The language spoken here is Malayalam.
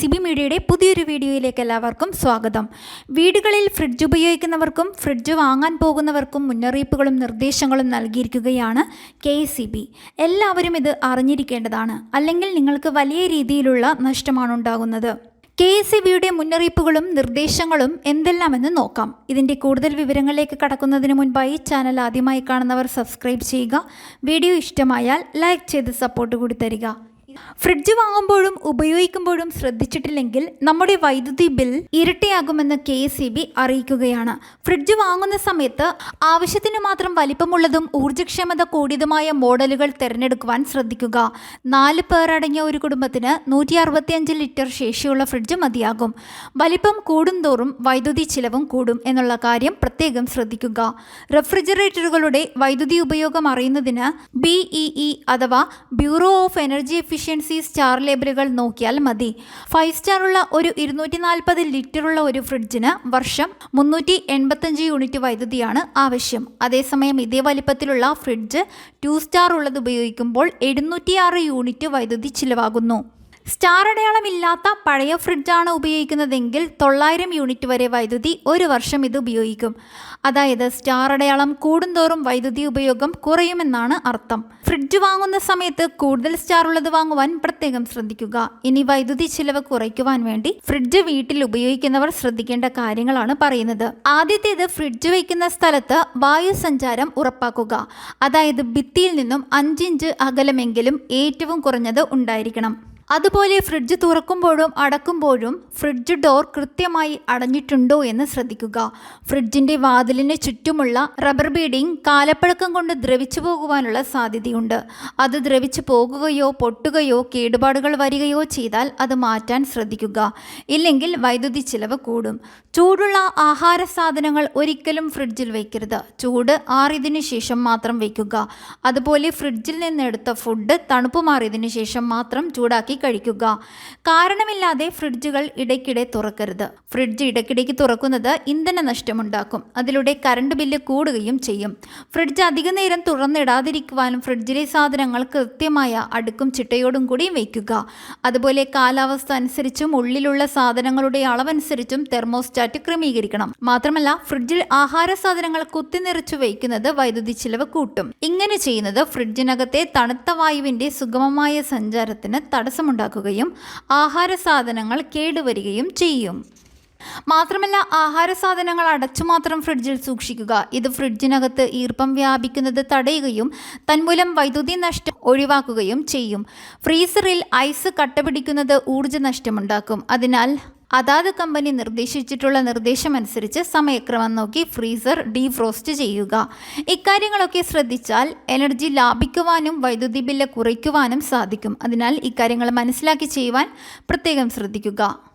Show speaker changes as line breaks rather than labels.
സി ബി മീഡിയയുടെ പുതിയൊരു വീഡിയോയിലേക്ക് എല്ലാവർക്കും സ്വാഗതം. വീടുകളിൽ ഫ്രിഡ്ജ് ഉപയോഗിക്കുന്നവർക്കും ഫ്രിഡ്ജ് വാങ്ങാൻ പോകുന്നവർക്കും മുന്നറിയിപ്പുകളും നിർദ്ദേശങ്ങളും നൽകിയിരിക്കുകയാണ് കെ എല്ലാവരും ഇത് അറിഞ്ഞിരിക്കേണ്ടതാണ്. അല്ലെങ്കിൽ നിങ്ങൾക്ക് വലിയ രീതിയിലുള്ള നഷ്ടമാണ് ഉണ്ടാകുന്നത്. കെ എസ് ബിയുടെ മുന്നറിയിപ്പുകളും നിർദ്ദേശങ്ങളും എന്തെല്ലാമെന്ന് നോക്കാം. ഇതിന്റെ കൂടുതൽ വിവരങ്ങളിലേക്ക് കടക്കുന്നതിന് മുൻപായി ചാനൽ ആദ്യമായി കാണുന്നവർ സബ്സ്ക്രൈബ് ചെയ്യുക. വീഡിയോ ഇഷ്ടമായാൽ ലൈക്ക് ചെയ്ത് സപ്പോർട്ട് കൂടി തരിക. ഫ്രിഡ്ജ് വാങ്ങുമ്പോഴും ഉപയോഗിക്കുമ്പോഴും ശ്രദ്ധിച്ചിട്ടില്ലെങ്കിൽ നമ്മുടെ വൈദ്യുതി ബിൽ ഇരട്ടിയാകുമെന്ന് കെ എസ് അറിയിക്കുകയാണ്. ഫ്രിഡ്ജ് വാങ്ങുന്ന സമയത്ത് ആവശ്യത്തിന് മാത്രം വലിപ്പമുള്ളതും ഊർജക്ഷമത കൂടിയതുമായ മോഡലുകൾ തിരഞ്ഞെടുക്കുവാൻ ശ്രദ്ധിക്കുക. നാല് പേർ അടങ്ങിയ ഒരു കുടുംബത്തിന് നൂറ്റി അറുപത്തിയഞ്ച് ലിറ്റർ ശേഷിയുള്ള ഫ്രിഡ്ജ് മതിയാകും. വലിപ്പം കൂടുന്തോറും വൈദ്യുതി ചിലവും കൂടും എന്നുള്ള കാര്യം പ്രത്യേകം ശ്രദ്ധിക്കുക. റെഫ്രിജറേറ്ററുകളുടെ വൈദ്യുതി ഉപയോഗം അറിയുന്നതിന് ബി അഥവാ bureau of energy efficiency star ലേബലുകൾ നോക്കിയാൽ മതി. ഫൈവ് സ്റ്റാർ ഉള്ള ഒരു ഇരുന്നൂറ്റി നാൽപ്പത് ലിറ്ററുള്ള ഒരു ഫ്രിഡ്ജിന് വർഷം മുന്നൂറ്റി എൺപത്തഞ്ച് യൂണിറ്റ് വൈദ്യുതിയാണ് ആവശ്യം. അതേസമയം ഇതേ വലിപ്പത്തിലുള്ള ഫ്രിഡ്ജ് ടു സ്റ്റാർ ഉള്ളത് ഉപയോഗിക്കുമ്പോൾ എഴുന്നൂറ്റിയാറ് യൂണിറ്റ് വൈദ്യുതി ചിലവാകുന്നു. സ്റ്റാർ അടയാളമില്ലാത്ത പഴയ ഫ്രിഡ്ജാണ് ഉപയോഗിക്കുന്നതെങ്കിൽ തൊള്ളായിരം യൂണിറ്റ് വരെ വൈദ്യുതി ഒരു വർഷം ഇത് ഉപയോഗിക്കും. അതായത് സ്റ്റാർ അടയാളം കൂടുന്തോറും വൈദ്യുതി ഉപയോഗം കുറയുമെന്നാണ് അർത്ഥം. ഫ്രിഡ്ജ് വാങ്ങുന്ന സമയത്ത് കൂടുതൽ സ്റ്റാർ ഉള്ളത് വാങ്ങുവാൻ പ്രത്യേകം ശ്രദ്ധിക്കുക. ഇനി വൈദ്യുതി ചിലവ് കുറയ്ക്കുവാൻ വേണ്ടി ഫ്രിഡ്ജ് വീട്ടിൽ ഉപയോഗിക്കുന്നവർ ശ്രദ്ധിക്കേണ്ട കാര്യങ്ങളാണ് പറയുന്നത്. ആദ്യത്തേത് ഫ്രിഡ്ജ് വയ്ക്കുന്ന സ്ഥലത്ത് വായു സഞ്ചാരം ഉറപ്പാക്കുക. അതായത് ഭിത്തിയിൽ നിന്നും അഞ്ചിഞ്ച് അകലമെങ്കിലും ഏറ്റവും കുറഞ്ഞത് ഉണ്ടായിരിക്കണം. അതുപോലെ ഫ്രിഡ്ജ് തുറക്കുമ്പോഴും അടക്കുമ്പോഴും ഫ്രിഡ്ജ് ഡോർ കൃത്യമായി അടഞ്ഞിട്ടുണ്ടോ എന്ന് ശ്രദ്ധിക്കുക. ഫ്രിഡ്ജിന്റെ വാതിലിന് ചുറ്റുമുള്ള റബ്ബർ ബീഡിംഗ് കാലപ്പഴക്കം കൊണ്ട് ദ്രവിച്ചു പോകുവാനുള്ള സാധ്യതയുണ്ട്. അത് ദ്രവിച്ചു പോകുകയോ പൊട്ടുകയോ കേടുപാടുകൾ വരികയോ ചെയ്താൽ അത് മാറ്റാൻ ശ്രദ്ധിക്കുക. ഇല്ലെങ്കിൽ വൈദ്യുതി ചിലവ് കൂടും. ചൂടുള്ള ആഹാര സാധനങ്ങൾ ഒരിക്കലും ഫ്രിഡ്ജിൽ വയ്ക്കരുത് ചൂട് ആറിയതിനു ശേഷം മാത്രം വയ്ക്കുക അതുപോലെ ഫ്രിഡ്ജിൽ നിന്നെടുത്ത ഫുഡ് തണുപ്പ് മാറിയതിനു ശേഷം മാത്രം ചൂടാക്കി കഴിക്കുക. കാരണമില്ലാതെ ഫ്രിഡ്ജുകൾ ഇടയ്ക്കിടെ തുറക്കരുത്. ഫ്രിഡ്ജ് ഇടയ്ക്കിടയ്ക്ക് തുറക്കുന്നത് ഇന്ധന നഷ്ടമുണ്ടാക്കും അതിലൂടെ കറണ്ട് ബില്ല് കൂടുകയും ചെയ്യും. ഫ്രിഡ്ജ് അധിക നേരം തുറന്നിടാതിരിക്കുവാനും ഫ്രിഡ്ജിലെ സാധനങ്ങൾ കൃത്യമായ അടുക്കും ചിട്ടയോടും കൂടി വയ്ക്കുക. അതുപോലെ കാലാവസ്ഥ അനുസരിച്ചും ഉള്ളിലുള്ള സാധനങ്ങളുടെ അളവനുസരിച്ചും തെർമോസ്റ്റാറ്റ് ക്രമീകരിക്കണം. മാത്രമല്ല ഫ്രിഡ്ജിൽ ആഹാര സാധനങ്ങൾ കുത്തിനിറച്ചു വയ്ക്കുന്നത് വൈദ്യുതി ചിലവ് കൂട്ടും. ഇങ്ങനെ ചെയ്യുന്നത് ഫ്രിഡ്ജിനകത്തെ തണുത്ത വായുവിന്റെ സുഗമമായ സഞ്ചാരത്തിന് തടസ്സമുണ്ടാക്കുകയും ആഹാര സാധനങ്ങൾ കേടുവരികയും ചെയ്യും. മാത്രമല്ല ആഹാര സാധനങ്ങൾ അടച്ചു മാത്രം ഫ്രിഡ്ജിൽ സൂക്ഷിക്കുക. ഇത് ഫ്രിഡ്ജിനകത്ത് ഈർപ്പം വ്യാപിക്കുന്നത് തടയുകയും തന്മൂലം വൈദ്യുതി നഷ്ടം ഒഴിവാക്കുകയും ചെയ്യും. ഫ്രീസറിൽ ഐസ് കട്ടപിടിക്കുന്നത് ഊർജ നഷ്ടമുണ്ടാക്കും അതിനാൽ അതാത് കമ്പനി നിർദ്ദേശിച്ചിട്ടുള്ള നിർദ്ദേശമനുസരിച്ച് സമയക്രമം നോക്കി ഫ്രീസർ ഡീഫ്രോസ്റ്റ് ചെയ്യുക. ഇക്കാര്യങ്ങളൊക്കെ ശ്രദ്ധിച്ചാൽ എനർജി ലാഭിക്കുവാനും വൈദ്യുതി ബില്ല് കുറയ്ക്കുവാനും സാധിക്കും. അതിനാൽ ഇക്കാര്യങ്ങൾ മനസ്സിലാക്കി ചെയ്യുവാൻ പ്രത്യേകം ശ്രദ്ധിക്കുക.